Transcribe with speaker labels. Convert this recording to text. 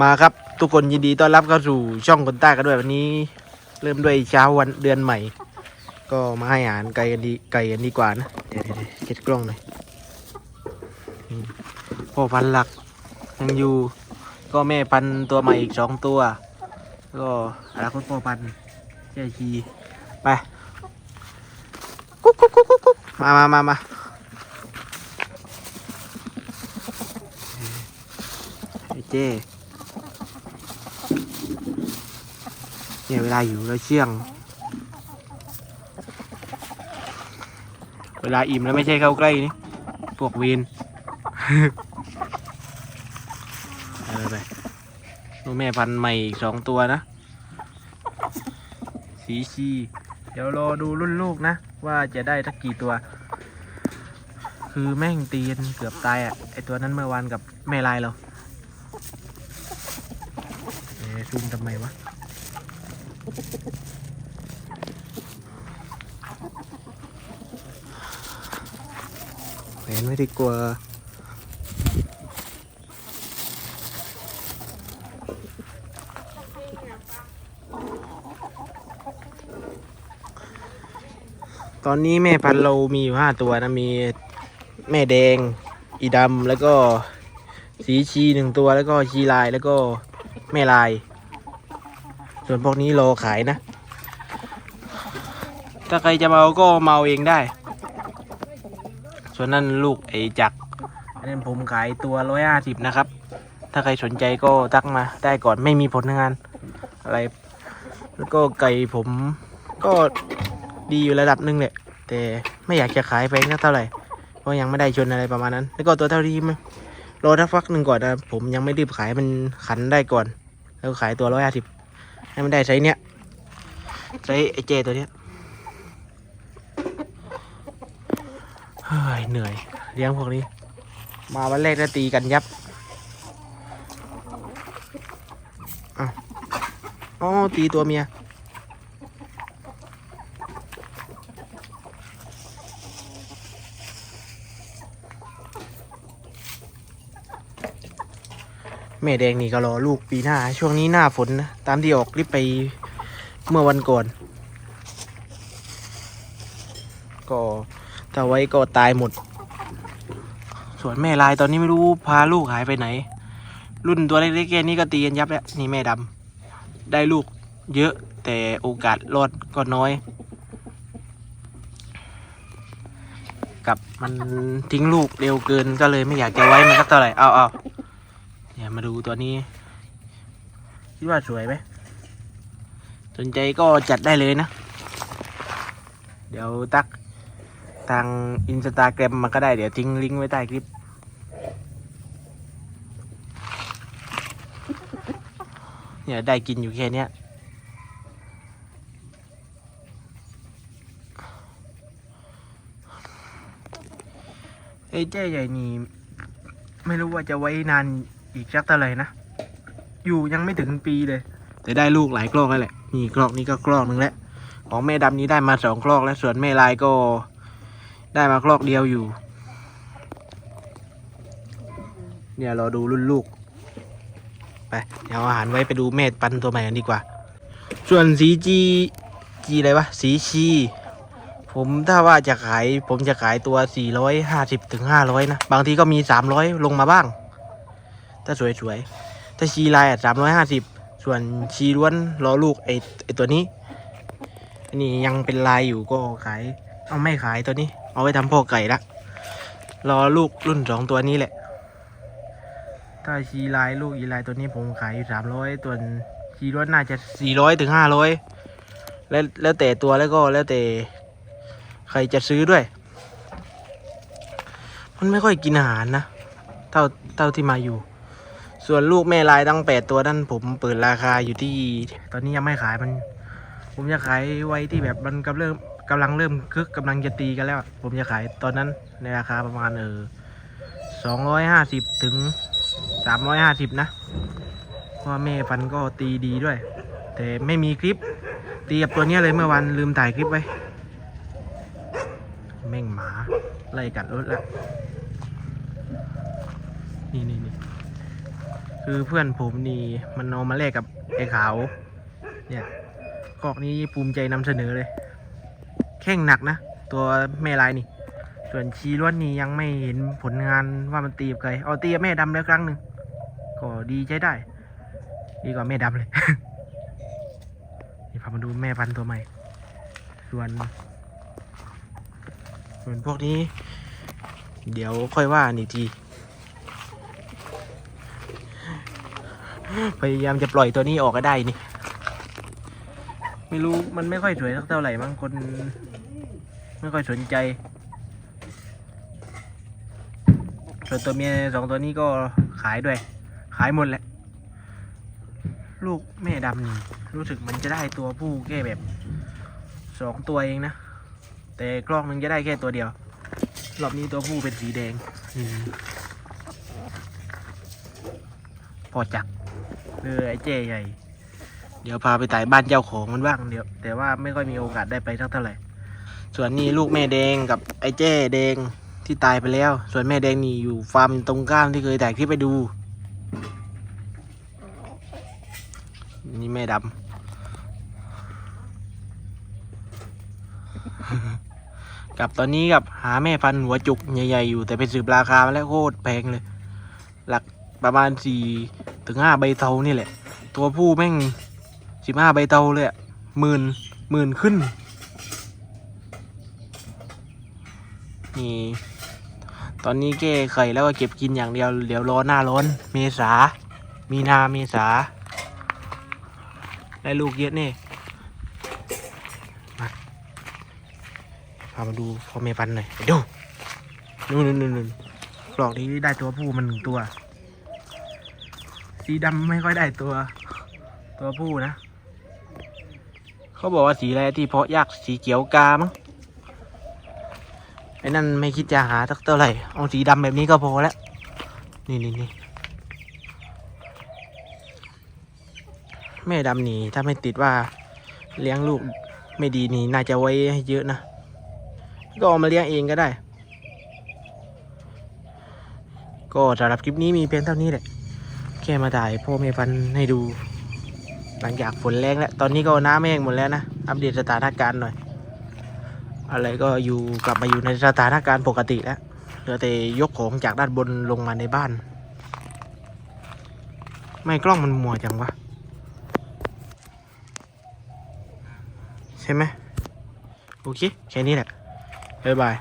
Speaker 1: มาครับทุกคนยินดีต้อนรับเข้าสู่ช่องคนใต้กันด้วยวันนี้ เริ่มด้วยเช้าวันเดือนใหม่ ก็มาให้อาหารไก่กันดีไก่กันดีกว่านะเดี๋ยวเดี๋ยวเดี๋ยวเช็ดกล้องหน่อยพ่อพันธุ์หลักยังอยู่ ก็แม่พันธุ์ตัวใหม่อีกสองตัว ก็อนาคตพ่อพันธุ์เจ้าชีไปกุ๊กกุ๊กกุ๊กกุ๊กกุ๊กมามามามาไอ้เจ้ เนี่ยเวลาอยู่แล้วเชี่ยง เวลาอิ่มแล้วไม่ใช่เข้าใกล้นี่พวกเวีนเออไปดูแม่พันธุ์ใหม่อีกสองตัวนะ สีชี เดี๋ยวรอดูรุ่นลูกนะ ว่าจะได้สักกี่ตัว คือแม่งตีนเกือบตายอะ ไอตัวนั้นเมื่อวานกับแม่ลายเราเอ๊ะซูมทำไมวะ แหวนไม่ได้กลัวตอนนี้แม่พันธุ์เรามีอยู่ห้าตัวนะ มีแม่แดง อีดำแล้วก็สีชีหนึ่งตัวแล้วก็ชีลายแล้วก็แม่ลาย ส่วนพวกนี้รอขายนะ ถ้าใครจะเอาก็เอาเองได้ ส่วนนั้นลูกไอ้จักอันนั้นผมขายตัวร้อยห้าสิบนะครับ ถ้าใครสนใจก็ทักมาได้ก่อนไม่มีผลงาน อะไร แล้วก็ไก่ผมก็ดีอยู่ระดับหนึ่งแหละแต่ไม่อยากจะขายไปสักเท่าไหร่ เพราะยังไม่ได้ชนอะไรประมาณนั้น แล้วก็ตัวเท่าที่มันรอทักฟักหนึ่งก่อนนะผมยังไม่รีบขายมันขันได้ก่อน แล้วขายตัวร้อยห้าสิบ ให้มันได้ไซส์เนี้ยไซส์ไอเจตัวเนี้ยเฮ้ยเหนื่อย เลี้ยงพวกนี้ มาวันแรกจะตีกันยับอ๋อตีตัวเมีย แม่แดงนี่ก็รอลูกปีหน้า ช่วงนี้หน้าฝนนะ ตามที่ออกคลิปไปเมื่อวันก่อน ก็ถ้าไว้ก็ตายหมด ส่วนแม่ลายตอนนี้ไม่รู้พาลูกหายไปไหน รุ่นตัวเล็กๆแค่นี้ก็ตีกันยับแล้วนี่แม่ดำได้ลูกเยอะแต่โอกาสรอดก็น้อย กับมันทิ้งลูกเร็วเกินก็เลยไม่อยากจะไว้มันสักเท่าไหร่ เอาเอา มาดูตัวนี้ คิดว่าสวยไหมสนใจก็จัดได้เลยนะ เดี๋ยวตักทางอินสตาแกรมมันก็ได้เดี๋ยวทิ้งลิงก์ไว้ใต้คลิป เนี่ยได้กินอยู่แค่เนี้ยไอ้เจ้ใหญ่นี่ ไม่รู้ว่าจะไว้นาน อีกสักเท่าไหร่นะ อยู่ยังไม่ถึงปีเลย แต่ได้ลูกหลายกลอกแล้วแหละนี่กลอกนี้ก็กลอกหนึ่งแล้วของแม่ดำนี้ได้มาสองกลอกแล้วส่วนแม่ลายก็ได้มาคลอกเดียวอยู่ เนี่ยเราดูรุ่นลูกไปเดี๋ยวเอาอาหารไว้ไปดูแม่ปันตัวใหม่กันดีกว่า ส่วนสีจีจีอะไรวะ สีชี ผมถ้าว่าจะขาย ผมจะขายตัว 450ถึง500 นะ บางทีก็มี 300 ลงมาบ้าง ถ้าสวยๆ ถ้าชีลายอะ350ส่วนชีล้วนรอลูกไอไอตัวนี้อันนี้ยังเป็นลายอยู่ก็ขาย เอาไม่ขายตัวนี้ เอาไว้ทำพ่อไก่ละรอลูกรุ่นสองตัวนี้แหละ ถ้าชีลายลูกอีลายตัวนี้ผมขายอยู่สามร้อยตัวชีรถน่าจะสี่ร้อยถึงห้าร้อยแล้วแล้วแต่ตัวแล้วก็แล้วแต่ใครจะซื้อด้วย มันไม่ค่อยกินอาหารนะ เท่าเท่าที่มาอยู่ ส่วนลูกแม่ลายตั้งแปดตัวนั้นผมเปิดราคาอยู่ที่ ตอนนี้ยังไม่ขายมัน ผมจะขายไว้ที่แบบมันกำลังเริ่มกำลังเริ่มคึกกำลังจะตีกันแล้ว ผมจะขายตอนนั้นในราคาประมาณเออสองร้อยห้าสิบถึงสามร้อยห้าสิบนะเพราะว่าแม่ฟันก็ตีดีด้วย แต่ไม่มีคลิป ตีกับตัวนี้เลยเมื่อวันลืมถ่ายคลิปไว้ แม่งหมา ไล่กัดรถแล้ว นี่นี่นี่ คือเพื่อนผมนี่มันเอามาแลกกับไอ้ขาว เนี่ยกอกนี้ภูมิใจนำเสนอเลย แข่งหนักนะ ตัวแม่ลายนี่ ส่วนชีล้วนนี่ยังไม่เห็นผลงานว่ามันตีกับใครเอาตีกับแม่ดำแล้วครั้งหนึ่งก็ดีใช้ได้ ดีกว่าแม่ดำเลย นี่พามาดูแม่พันธุ์ตัวใหม่ ส่วน ส่วนพวกนี้ เดี๋ยวค่อยว่าอีกที พยายามจะปล่อยตัวนี้ออกก็ได้นี่ ไม่รู้มันไม่ค่อยสวยสักเท่าไหร่มั้งคน ไม่ค่อยสนใจ ส่วนตัวเมียสองตัวนี้ก็ขายด้วย ขายหมดแหละ ลูกแม่ดำนี่รู้สึกมันจะได้ตัวผู้แค่แบบสองตัวเองนะ แต่กล้องนึงจะได้แค่ตัวเดียวรอบนี้ตัวผู้เป็นสีแดงพอจัก เออไอ้เจ้ใหญ่ เดี๋ยวพาไปถ่ายบ้านเจ้าของมันบ้างเดี๋ยว แต่ว่าไม่ค่อยมีโอกาสได้ไปสักเท่าไหร่ ส่วนนี้ลูกแม่แดงกับไอ้เจ้แดงที่ตายไปแล้ว ส่วนแม่แดงนี่อยู่ฟาร์มตรงข้ามที่เคยถ่ายคลิปไปดู นี่แม่ดำ กับตอนนี้กับหาแม่พันหัวจุกใหญ่ๆอยู่ แต่เป็นสืบราคามาแล้วโคตรแพงเลย หลักประมาณสี่ ถึงห้าใบเทานี่แหละ ตัวผู้แม่งสิบห้าใบเตาเลยอะหมื่นหมื่นขึ้นนี่ตอนนี้แก้ไข่แล้วก็เก็บกินอย่างเดียวเดี๋ยวรอหน้าร้อน เมษา มีนาเมษา ได้ลูกเยอะแน่มาพามาดูพ่อแม่พันหน่อยดูนู่นนู่นนู่นนู่นกลอกนี้ได้ตัวผู้มันหนึ่งตัว สีดำไม่ค่อยได้ตัว ตัวผู้นะ เขาบอกว่าสีอะไรที่เพาะยากสีเขียวกามั้งไอ้นั่นไม่คิดจะหาสักเท่าไหร่เอาสีดำแบบนี้ก็พอแล้ว นี่นี่นี่แม่ดำนี่ถ้าไม่ติดว่าเลี้ยงลูกไม่ดีนี่น่าจะไว้ให้เยอะนะ ก็เอามาเลี้ยงเองก็ได้ ก็สำหรับคลิปนี้มีเพียงเท่านี้แหละ แค่มาถ่ายพ่อแม่พันธุ์ให้ดู หลังจากฝนแรงแล้ว ตอนนี้ก็น้ำแห้งหมดแล้วนะ อัปเดตสถานการณ์หน่อย อะไรก็อยู่กลับมาอยู่ในสถานการณ์ปกติแล้วเหลือแต่ยกของจากด้านบนลงมาในบ้าน ไม่กล้องมันมัวจังวะ ใช่ไหมโอเค แค่นี้แหละบ๊ายบาย